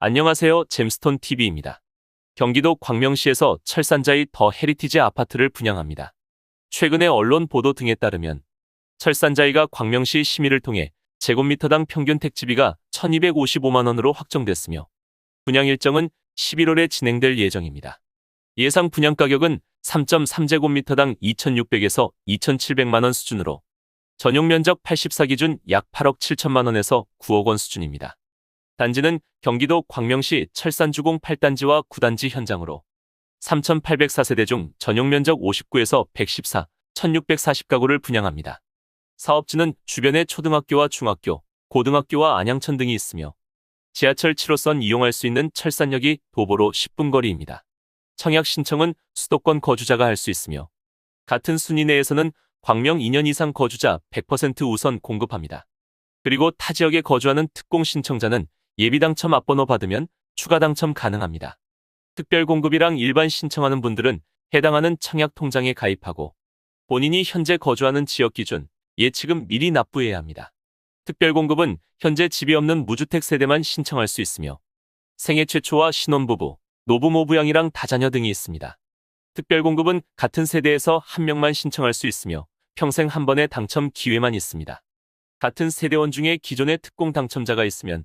안녕하세요. 잼스톤 TV입니다. 경기도 광명시에서 철산자의 더 헤리티지 아파트를 분양합니다. 최근의 언론 보도 등에 따르면 철산자이가 광명시 심의를 통해 제곱미터당 평균 택지비가 1255만 원으로 확정됐으며 분양 일정은 11월에 진행될 예정입니다. 예상 분양 가격은 3.3제곱미터당 2,600에서 2,700만 원 수준으로 전용 면적 84 기준 약 8억 7천만 원에서 9억 원 수준입니다. 단지는 경기도 광명시 철산주공 8단지와 9단지 현장으로 3,804세대 중 전용 면적 59에서 114, 1,640가구를 분양합니다. 사업지는 주변에 초등학교와 중학교, 고등학교와 안양천 등이 있으며 지하철 7호선 이용할 수 있는 철산역이 도보로 10분 거리입니다. 청약 신청은 수도권 거주자가 할 수 있으며 같은 순위 내에서는 광명 2년 이상 거주자 100% 우선 공급합니다. 그리고 타 지역에 거주하는 특공 신청자는 예비 당첨 앞번호 받으면 추가 당첨 가능합니다. 특별 공급이랑 일반 신청하는 분들은 해당하는 청약 통장에 가입하고 본인이 현재 거주하는 지역 기준 예치금 미리 납부해야 합니다. 특별 공급은 현재 집이 없는 무주택 세대만 신청할 수 있으며 생애 최초와 신혼부부, 노부모 부양이랑 다자녀 등이 있습니다. 특별 공급은 같은 세대에서 한 명만 신청할 수 있으며 평생 한 번의 당첨 기회만 있습니다. 같은 세대원 중에 기존의 특공 당첨자가 있으면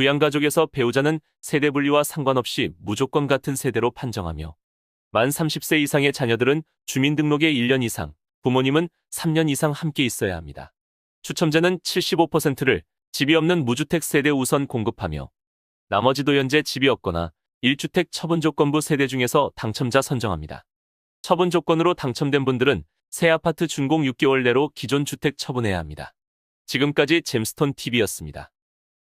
부양가족에서 배우자는 세대 분리와 상관없이 무조건 같은 세대로 판정하며 만 30세 이상의 자녀들은 주민등록에 1년 이상, 부모님은 3년 이상 함께 있어야 합니다. 추첨자는 75%를 집이 없는 무주택 세대 우선 공급하며 나머지도 현재 집이 없거나 1주택 처분 조건부 세대 중에서 당첨자 선정합니다. 처분 조건으로 당첨된 분들은 새 아파트 준공 6개월 내로 기존 주택 처분해야 합니다. 지금까지 잼스톤 TV였습니다.